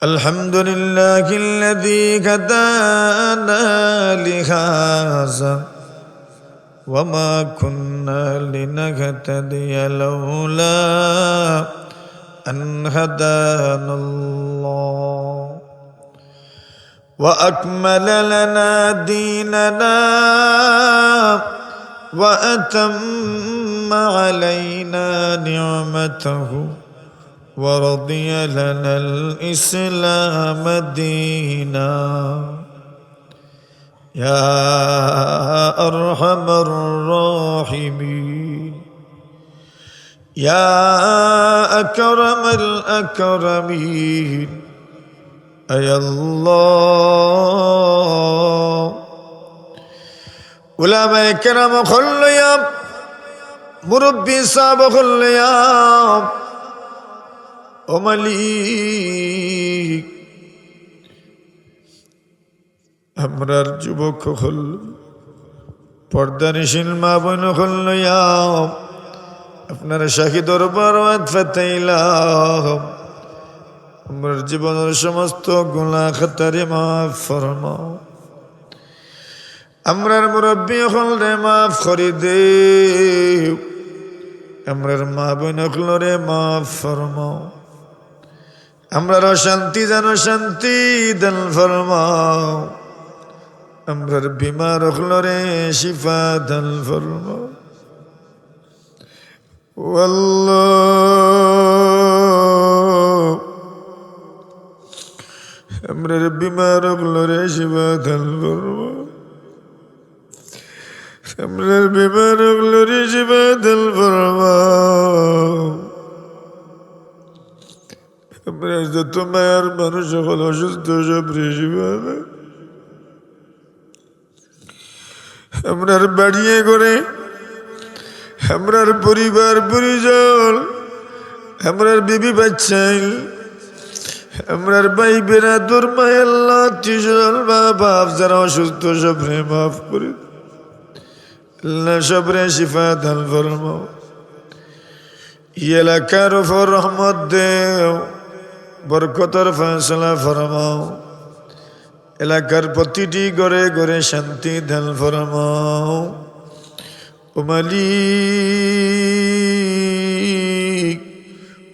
الحمد لله الذي هدانا لهذا وما كنا لنهتدي لولا أن هدانا الله. وأكمل لنا ديننا وأتم علينا نعمته. ورضي لنا الإسلام دينا. يا أرحم الراحمين. يا أكرم الأكرمين. أي الله. علماء كرام خل يا مربي صاحب خل يا ও মালিক আমরার যুবক হল পর্দানিশীল মা বোন হল আপনার শাহী দরবার আমার জীবনের সমস্ত গুণা খাতারে মাফ ফরমাও আমরার মুরব্বী হল রে মাফ করি দে। আমরার মা বোন হল রে মাফ ফরমাও আমরা অশান্তি যেন শান্তি দান ফরমাও। আমরার বিমার হল রে শিফা দান ফরমাও। আমরার বিমার হল রে শিফা দান ফরমাও। আমরার বিমার হল রে শিফা দান ফরমাও। মায়ের মানুষ সকল অসুস্থ সব রেসিভাবে আপনার বাড়িয়ে করে আমরার পরিবার, পরিজন, আমরার বিবি বাচ্চাইল, আমরার ভাই বেড়া তোর মায়াল্লা তিসল বা বাপ যারা অসুস্থ, সবরে মাফ করে আল্লাহ সবরে শিফা দান ফরমাও। এলাকার উপর রহমত দেও। বরকতর ফয়সলা ফরমাও। এলাকার প্রতিটি ঘরে ঘরে শান্তি ধ্যান ফরমাও। মালিক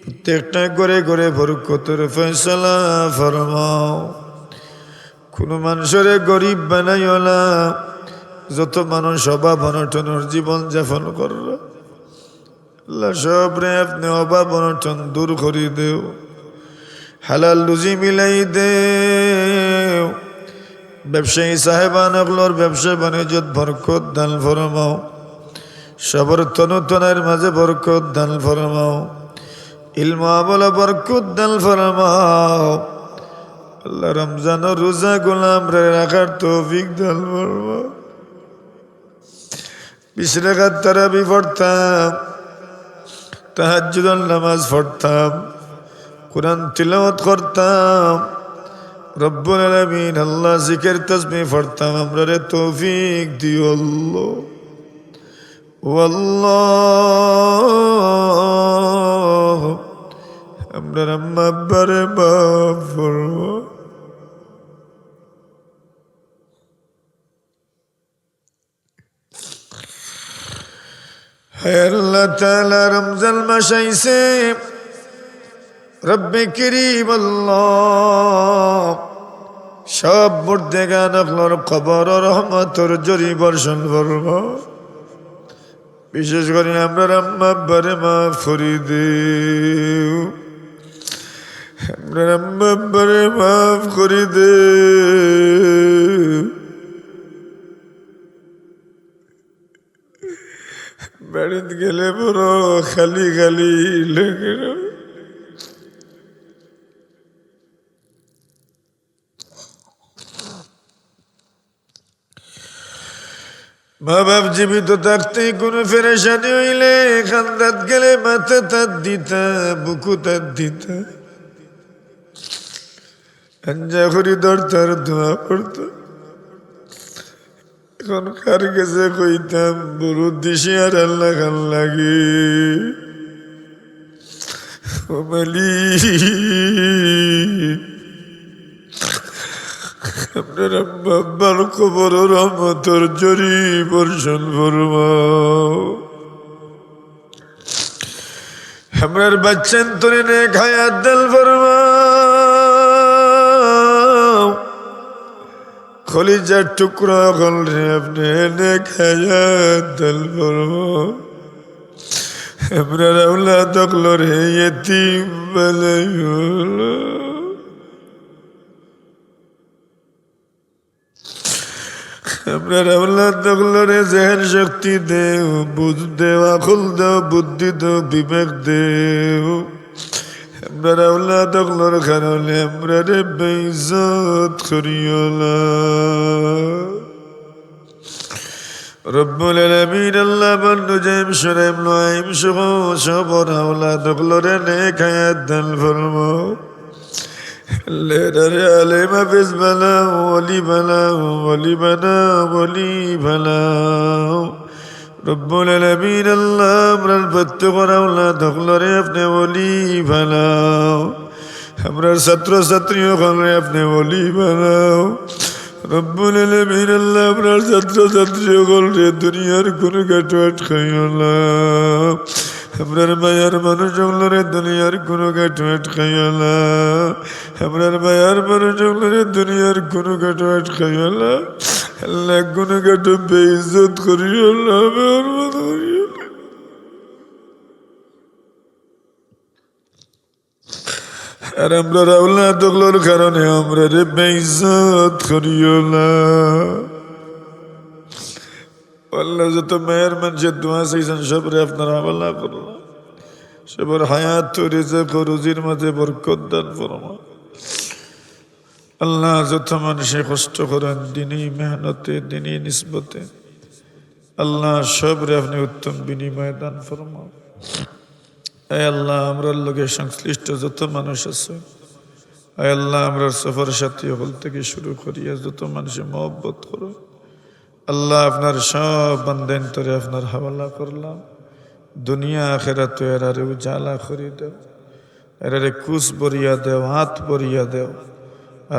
প্রত্যেকটা ঘরে ঘরে বরকতর ফয়সলা ফরমাও। কোনো মানুষের গরিব বানাইও না যত মানুষ অভাব অনটনের জীবন যাপন করল সব রে আপনি অভাব অনটন দূর করি দেও। হালাল লুজি মিলাই দে ব্যবসায়ী সাহেবান অগলোর ব্যবসা বাণিজ্যত বরকত দান ফরমাও। সবর তনুতনের মাঝে বরকত দান ফরমাও। ইলম আমলা বরকত দান ফরমাও। আল্লাহ রমজান রোজা গোলাম রে রাখার তৌফিক দান ফরমাও। বিশ রেখার তারাবি পড়তাম তাহাজ্জুদুল নামাজ পড়তাম। কোরআন তিলাওয়াত করতাম রব্বুল আলামিন আল্লাহ জিকের তসবি পড়তাম আমরা রে তৌফিক দিও আল্লাহ ওয়াল্লাহ আমরা আম্মা আব্বারে বাপ করব আল্লাহ তাআলা রমজান মাস আইছে রব্বে করিম সব মুর্দে গান আপনার খবর রহমতর জরি বর্ষণ করব। বিশেষ করে আমরা রাম্মাব্বারে মা ফরি আমরা রাম্মাব্বারে মাফ করি দে বাড়িতে গেলে বড় খালি খালি লোকের মা বাপ জীবিত থাকতে কোনো ফেরেশানি হইলে খান্দাত গেলে মাথা তার দিতা, বুকু তার দিতা। আঞ্জা করি দরতার ধোয়া পড়তো এখন কার কাছে কইতাম বড় দিশে আর আল্লাহ খান লাগে। ও মালিক আপনার আব্বা আব্বার কবর রহমতর জরি বর্ষণ ফরমাও আপনার বাচ্চান তরে নে খায়াত দল ফরমাও খলিজার টুকরা খল আপনি নে খায়াত দল ফরমাও আপনার আউলা দখল রে ইয়তিম বালাইউল্লাহ আপনার আল্লাহ তগলরে জেহেন শক্তি দেও, বুঝ দেও, আকুল দেও, বুদ্ধি দেও, বিবেক দেও। আপনার আল্লাহ তগলর কারণে আমরা রে বেইজত করিওলা রব্বুল আলামিন আল্লাহ বন্ধু জাইম সুরাইম লাইম সহ সবর আওলা তগলরে নে খায়াত দান ফরমাও আলেমা বেশ বানাও অলি বানাও অলি বানাও অলি বানাও রব্বুল আলামিন, আল্লাহ আমরার প্রত্যেক আল্লাহ দখলরে আপনি অলি বানাও। আমরার ছাত্র ছাত্রী ওখানে আপনি অলি বানাও রব্বুল আলামিন, আল্লাহ আমরার ছাত্র ছাত্রী ওখানে দুনিয়ার কোনো কাটো আটকাইও না। আমরার মায়ার মানুষ ওগুলোরে দুনিয়ার কোনো কাটো আটকাইও না আমরার মায়ার মানুষ ওগুলোরে দুনিয়ার কোনো কাটো আটকাইও না আল্লাহ কোনো কাটো বেইজত করিও না বেহরমত করিও আর আমরা রাউলা দগলোর কারণে আমরা রে বেইজত করিও না আল্লাহ যত মেয়ের মানুষের দোয়া চাইছেন, সবরে আপনারা আমলা করলাম সবর হায়াত রিজক ও রুজির মাঝে বরকত দান ফরমা আল্লাহ যত মানুষে কষ্ট করেন, দিনই মেহনতে, দিনই নিসবতে। আল্লাহ সবরে আপনি উত্তম বিনিময় দান ফরমা এ আল্লাহ আমরার লোকে সংশ্লিষ্ট যত মানুষ আছে এ আল্লাহ আমরার সফর সাথী হল থেকে শুরু করিয়া যত মানুষে মহব্বত করো। আল্লাহ আপনার সব বান্দেন তরে আপনার হাওয়ালা করলাম দুনিয়া আখেরা তো এরারে উজালা করি দেও এরারে কুস বরিয়া দেও হাত বরিয়া দেও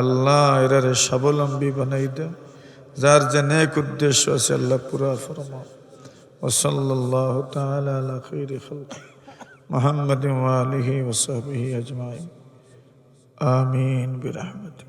আল্লাহ এরারে স্বাবলম্বী বানাই দেও যার যে নেক উদ্দেশ্য আছে আল্লাহ পুরা ফরমাও وصلى الله تعالى على خير خلق محمد وآله وصحبه أجمعين آمين برحمتك